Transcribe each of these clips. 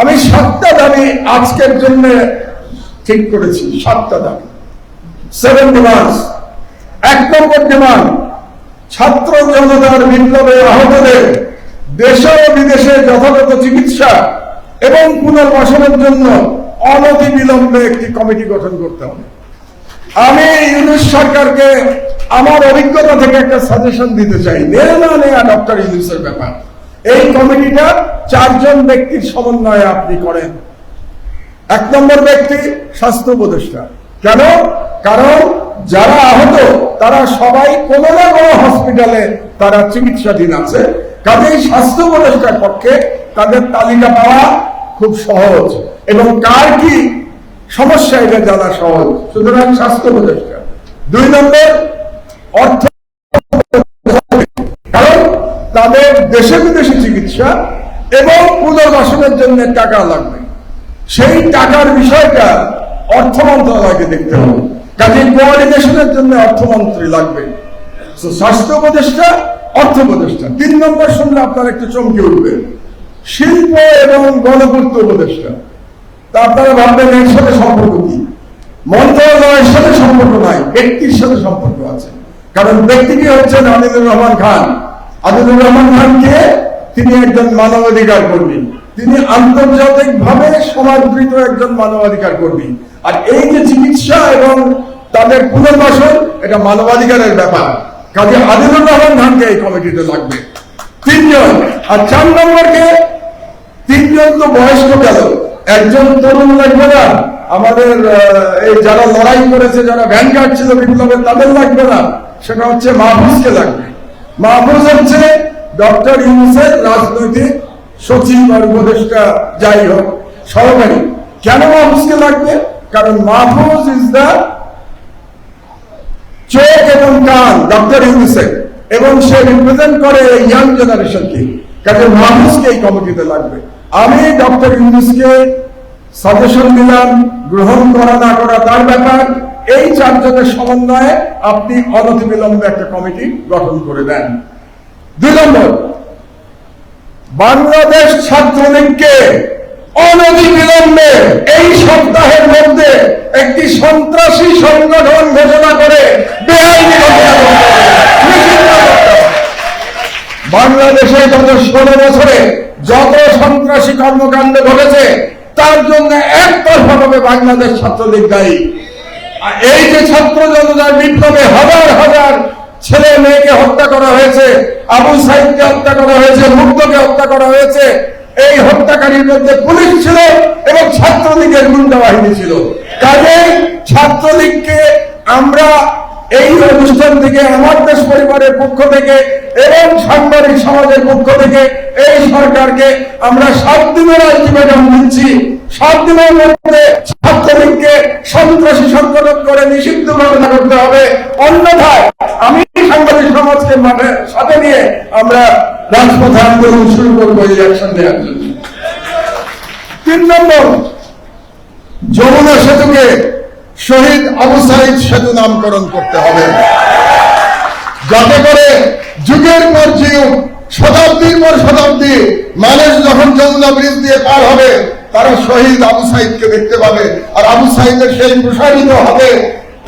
আমি সাতটা দাবি আজকের জন্য ঠিক করেছি, সাতটা দাবি। সেভেন ডিমান্ডস এক নম্বর ডিমান্ড ছাত্র জনতার বিপ্লবে আহতদের দেশে ও বিদেশে যথাযথ চিকিৎসা এবং পুনর্বাসনের জন্য অনতি বিলম্বে একটি কমিটি গঠন করতে হবে। আমি ইউনুস সরকারকে আমার অভিজ্ঞতা থেকে একটা সাজেশন দিতে চাই। নেয়া না নেয়া ডক্টর ইউনুসের ব্যাপার। এই কমিটিটা চারজন ব্যক্তির সমন্বয়ে আপনি করেন। এক নম্বর ব্যক্তি স্বাস্থ্য উপদেষ্টা। কেন? কারণ যারা আহত, তারা সবাই কোনো না কোনো হসপিটালে তারা চিকিৎসাধীন আছে। কাজেই স্বাস্থ্য উপদেষ্টার পক্ষে তাদের তালিকা পাওয়া খুব সহজ। এবং কার কি সমস্যা এটা জানা সহজ। সুতরাং স্বাস্থ্য উপদেষ্টা। দুই নম্বর, অর্থ তাদের দেশে বিদেশে চিকিৎসা এবং পুনর্বাসনের জন্য টাকা লাগবে। সেই টাকার বিষয়টা অর্থ মন্ত্রণালয়কে দেখতে হবে। কাজে কোঅর্ডিনেশনের জন্য অর্থমন্ত্রী লাগবে। স্বাস্থ্য উপদেষ্টা, অর্থ উপদেষ্টা, তিন নম্বর শুনলে আপনার একটু চমকে উঠবে। শিল্প এবং গণপূর্ত উপদেষ্টা, তা আপনারা ভাববেন এর সাথে সম্পর্ক কি? মন্ত্রণালয়ের সাথে সম্পর্ক নাই, ব্যক্তির সাথে সম্পর্ক আছে। কারণ ব্যক্তিটি হচ্ছেন আদিলুর রহমান খান? আদিলুর রহমান খানকে তিনি একজন মানবাধিকার কর্মী। তিনি আন্তর্জাতিক ভাবে সমাদৃত একজন মানবাধিকার কর্মী। আর এই যে চিকিৎসা এবং তাদের পুনর্বাসন, এটা মানবাধিকারের ব্যাপার। কাজে আদিলুর রহমান খানকে এই কমিটিতে লাগবে। তিনজন। আর চার নম্বরকে তিনজন তো বয়স্ক গেল একজন তরুণ লাগবে না। আমাদের এই যারা লড়াই করেছে, যারা ভ্যান ছিল বিপ্লবের, তাদের লাগবে না। সেটা হচ্ছে মাহফুজকে লাগবে। মাহফুজ হচ্ছে ডক্টর ইউনুসের রাজনৈতিক সচিব আর উপদেষ্টা। যাই হোক, সহকারী, কেন মাহফুজকে লাগবে? কারণ মাহফুজ ইজ দ্য চোখ এবং কান ডক্টর ইউনিসেফ এবং সে রিপ্রেজেন্ট করে এই ইয়াং জেনারেশনকে কাজে মাহফুজকে এই কমিটিতে লাগবে। আমি ডক্টর ইউনিসকে সাজেশন দিলাম, গ্রহণ করা না করা তার ব্যাপার। এই চারজনের সমন্বয়ে আপনি অনতিবিলম্বে একটা কমিটি গঠন করে দেন। দুই নম্বর, বাংলাদেশ ছাত্রলীগকে অনতিবিলম্বে এই সপ্তাহের মধ্যে একটি সন্ত্রাসী সংগঠন ঘোষণা করে। বাংলাদেশে গত ষোলো বছরে যত সন্ত্রাসী কর্মকাণ্ড ঘটেছে, তার জন্য একতরফাভাবে বাংলাদেশ ছাত্রলীগ দায়ী। এই যে ছাত্র জনতার বিপ্লবে হাজার হাজার ছেলে মেয়েকে হত্যা করা হয়েছে, আবু হত্যা করা হয়েছে মুগ্ধকে হত্যা করা হয়েছে, এই হত্যাকারীর মধ্যে পুলিশ ছিল এবং ছাত্রলীগের গুন্ডা বাহিনী ছিল। ছাত্রলীগকে আমরা এই অনুষ্ঠান থেকে, আমার দেশ পরিবারের পক্ষ থেকে এবং সাংবাদিক সমাজের পক্ষ থেকে এই সরকারকে আমরা সাত দিনের আলটিমেটাম দিচ্ছি। সাত দিনের মধ্যে সন্ত্রাসী সংগঠন করে নিষিদ্ধ ঘোষণা করতে হবে। অন্যথায় আমি সাংবাদিক সমাজকে মাঠে, সাথে নিয়ে আমরা রাজপথে আন্দোলন শুরু করব এই অ্যাকশন নেওয়ার জন্য তিন নম্বর, যমুনা সেতুকে শহীদ আবু সাইদ সেতু নামকরণ করতে হবে। যাতে করে যুগের পর যুগ, শতাব্দীর পর শতাব্দী, মানুষ যখন যমুনা ব্রিজ দিয়ে পার হবে তারা শহীদ আবু সাইদকে দেখতে পাবে। আর আবু সাইদের সেই প্রসারিত হবে,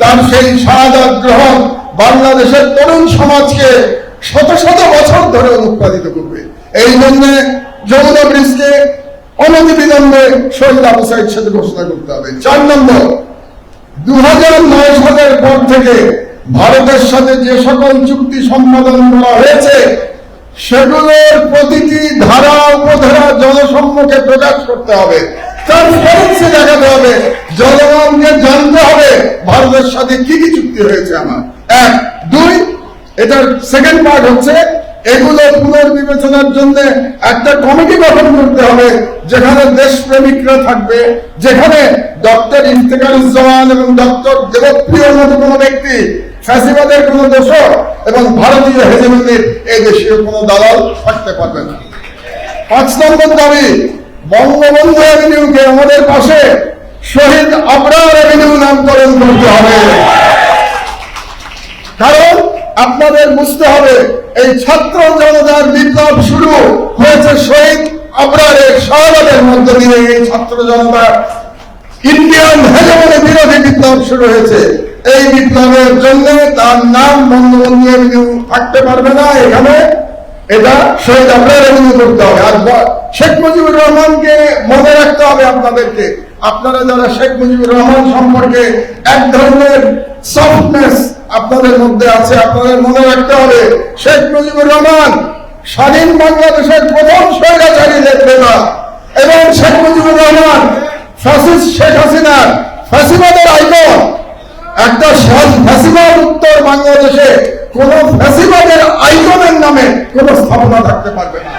তার সেই শাহাদাত গ্রহণ বাংলাদেশের তরুণ সমাজকে শত শত বছর ধরে অনুৎপাদিত করবে। এই জন্য যমুনা ব্রিজকে অনতিবিলম্বে শহীদ আবু সাইদ সাথে ঘোষণা করতে হবে। চার নম্বর দু সালের পর থেকে ভারতের সাথে যে সকল চুক্তি সম্পাদন করা হয়েছে সেগুলোর প্রতিটি ধারা, উপধারা জনসম্মুখে প্রকাশ করতে হবে। ট্রান্সপারেন্সি দেখাতে হবে। জনগণকে জানতে হবে, ভারতের সাথে কি কি চুক্তি হয়েছে আমার। এক, দুই, এটার সেকেন্ড পার্ট হচ্ছে, এগুলো পুনর্বিবেচনার জন্য একটা কমিটি গঠন করতে হবে, যেখানে দেশপ্রেমিকরা থাকবে, যেখানে ডক্টর ইফতেখারুজ্জামান এবং ডক্টর দেবপ্রিয়র মতো কোনো ব্যক্তি ফ্যাসিবাদের কোনো দোষক এবং ভারতীয় হেজেমনির এই দেশীয় কোনো দালাল থাকতে পারবে না। পাঁচ নম্বর দাবি, বঙ্গবন্ধু অ্যাভিনিউকে আমাদের পাশে শহীদ আবরার অ্যাভিনিউ নামকরণ করতে হবে। কারণ আপনাদের বুঝতে হবে, এই ছাত্র জনতার বিপ্লব শুরু হয়েছে শহীদ আবরারের শাহবাদের মধ্য দিয়ে। এই ছাত্র জনতা ইন্ডিয়ান হেজমনে বিরোধী বিপ্লব শুরু হয়েছে। এই বিপ্লবের জন্য তার নাম বঙ্গবন্ধু এভিনিউ থাকতে পারবে না এখানে। এটা শহীদ আবরার এভিনিউ করতে হবে। আর শেখ মুজিবুর রহমানকে মনে রাখতে হবে আপনাদেরকে। আপনারা যারা শেখ মুজিবুর রহমান সম্পর্কে এক ধরনের সফটনেস আপনাদের মধ্যে আছে আপনাদের মনে রাখতে হবে, শেখ মুজিবুর রহমান স্বাধীন বাংলাদেশের প্রথম স্বৈরাচারী নেতা এবং শেখ মুজিবুর রহমান ফ্যাসিস্ট শেখ হাসিনার ফ্যাসিবাদের আইকন। একটা সৎ- ফ্যাসিবাদ উত্তর বাংলাদেশে কোন ফ্যাসিবাদের আইকনের নামে কোন স্থাপনা থাকতে পারবে না।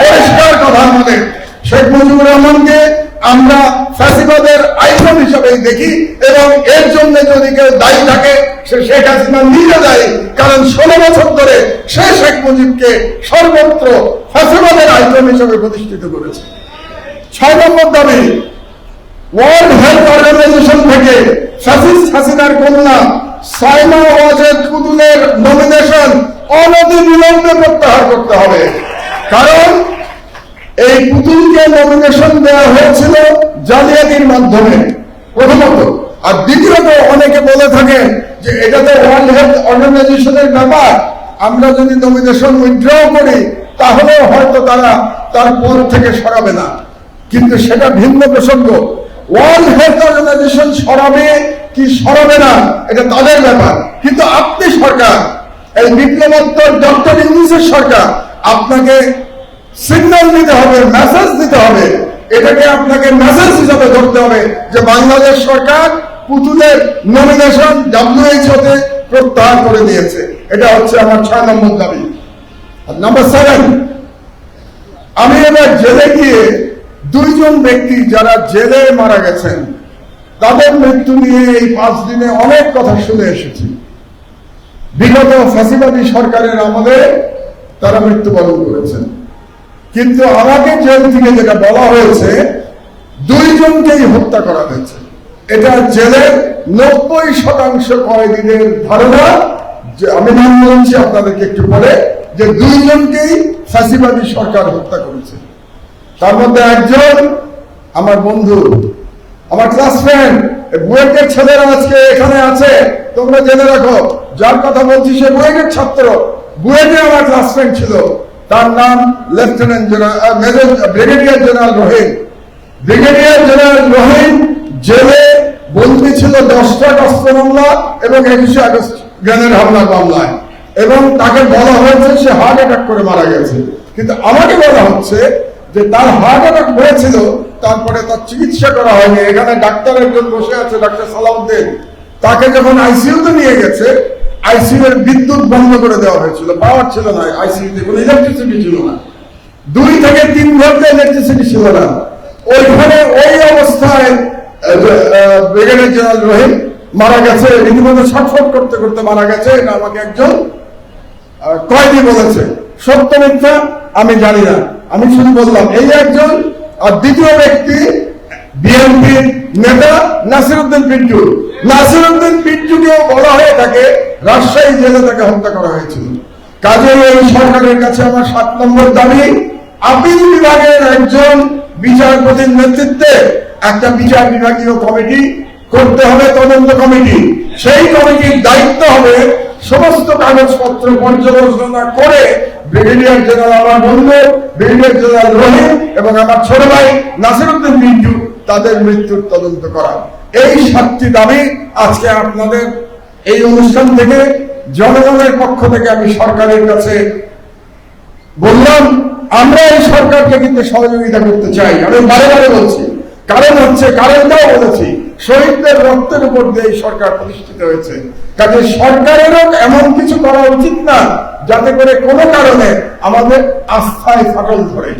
পরিষ্কার কথা আমাদের শেখ মুজিবুর রহমানকে আমরা ফ্যাসিবাদের আইকন হিসেবে দেখি এবং এর জন্য যদি কেউ দায়ী থাকে, সে শেখ হাসিনা নিজে দায়ী। কারণ ষোলো বছর ধরে সে শেখ মুজিবকে সর্বত্র ফ্যাসিবাদের আইকন হিসেবে প্রতিষ্ঠিত করেছে। ছয় নম্বর দাবি ওয়ার্ল্ড হেলথ অর্গানাইজেশন থেকে ফ্যাসিস্ট হাসিনার কন্যা সাইমা ওয়াজেদ কুতুলের নমিনেশন অনতি বিলম্বে প্রত্যাহার করতে হবে। কারণ এই পুতুলকে নমিনেশন দেওয়া হয়েছিল জালিয়াতির মাধ্যমে, প্রথমত। আর দ্বিতীয়ত, অনেকে বলে থাকেন যে এটা তো ওয়ার্ল্ড হেলথ অর্গানাইজেশনের ব্যাপার। আমরা যদি নমিনেশন উইথড্র করি তাহলে হয়তো তারা তার পদ থেকে সরাবে না। কিন্তু সেটা ভিন্ন প্রসঙ্গ। ওয়ার্ল্ড হেলথ অর্গানাইজেশন সরাবে কি সরাবে না, এটা তাদের ব্যাপার। কিন্তু আপনি সরকার, এই বিপ্লবোত্তর ডক্টর ইংলিশের সরকার, আপনাকে সিগন্যাল দিতে হবে মেসেজ দিতে হবে। এটাকে আপনাকে মেসেজ হিসাবে ধরতে হবে যে বাংলাদেশ সরকার পুতুলের নমিনেশন ডাব্লিউএইচও তে প্রত্যাহার করে দিয়েছে। এটা হচ্ছে আমার ছয় নম্বর দাবি। নাম্বার সেভেন আমি এবার জেলে গিয়ে দুইজন ব্যক্তি যারা জেলে মারা গেছেন, তাদের মৃত্যু নিয়ে এই পাঁচ দিনে অনেক কথা শুনে এসেছি। বিগত ফ্যাসিবাদী সরকারের আমলে তারা মৃত্যুবরণ করেছেন। কিন্তু আমাকে জেল থেকে যেটা বলা হয়েছে, দুইজনকেই হত্যা করা হয়েছে। এটা জেলের নব্বই শতাংশ কয়েদিদের ধারণা, যে আমি নাম বলছি, আপনাদেরকে একটু পরে যে দুইজনকেই ফ্যাসিবাদী সরকার হত্যা করেছে। তার মধ্যে একজন আমার বন্ধু, আমার ক্লাস ফ্রেন্ড বুয়েটের ছেলেরা আজকে এখানে আছে, তোমরা জেনে রাখো, যার কথা বলছি সে বুয়েটের ছাত্র, বুয়েটে আমার ক্লাস ফ্রেন্ড ছিল, তার নাম lieutenant general major brigadier general Rahim brigadier general Rahim জেলে বন্দী ছিল দশটা অস্ত্র মামলা এবং একুশে আগস্ট গ্রেনেড হামলার মামলায়। এবং তাকে বলা হয়েছে সে হার্ট অ্যাটাক করে মারা গেছে। কিন্তু আমাকে বলা হচ্ছে যে তার হার্ট অ্যাটাক হয়েছিল, তারপরে তার চিকিৎসা করা হয়নি। এখানে ডাক্তার একজন বসে আছে, ডাক্তার সালাউদ্দিন। তাকে যখন আইসিইউতে নিয়ে গেছে আইসিইউ এর বিদ্যুৎ বন্ধ করে দেওয়া হয়েছিল। পাওয়ার ছিল না আইসিইউতে, কোনো ইলেকট্রিসিটি ছিল না। দুই থেকে তিন ঘণ্টা ইলেকট্রিসিটি ছিল না। ওইখানে ওই অবস্থায় ব্রিগেডিয়ার জেনারেল রহিম মারা গেছে। রীতিমতো ছটফট করতে করতে মারা গেছে। এটা আমাকে একজন কয়েদি বলেছে। সত্য মিথ্যা আমি জানি না। আমি শুধু বললাম, এই একজন, আর দ্বিতীয় ব্যক্তি বিএনপির নেতা নাসিরুদ্দিন পিন্টু। নাসিরুদ্দিন পিন্টুকেও বলা হয়ে থাকে, রাজশাহী জেলে তাকে হত্যা করা হয়েছিল। কাজে এই সরকারের কাছে আমার সাত নম্বর দাবি, আপিল বিভাগের একজন বিচারপতির নেতৃত্বে একটা বিচার বিভাগীয় কমিটি করতে হবে তদন্ত কমিটি। সেই কমিটির দায়িত্ব হবে সমস্ত কাগজপত্র পর্যালোচনা করে ব্রিগেডিয়ার জেনারেল আমার বন্ধু, ব্রিগেডিয়ার জেনারেল রহিম এবং আমার ছোট ভাই নাসিরুদ্দিন মিন্টু তাদের মৃত্যুর তদন্ত করা এই সাতটি দাবি আজকে আপনাদের এই অনুষ্ঠান থেকে জনগণের পক্ষ থেকে আমি সরকারের কাছে বললাম, আমরা এই সরকারকে কিন্তু সহযোগিতা করতে চাই। আমি বারে বারে বলছি, কারণ হচ্ছে, কারণটাও বলেছি শহীদদের রক্তের উপর দিয়ে এই সরকার প্রতিষ্ঠিত হয়েছে। কাজে সরকারেরও এমন কিছু করা উচিত না, যাতে করে কোনো কারণে আমাদের আস্থায় ফাটল ধরে।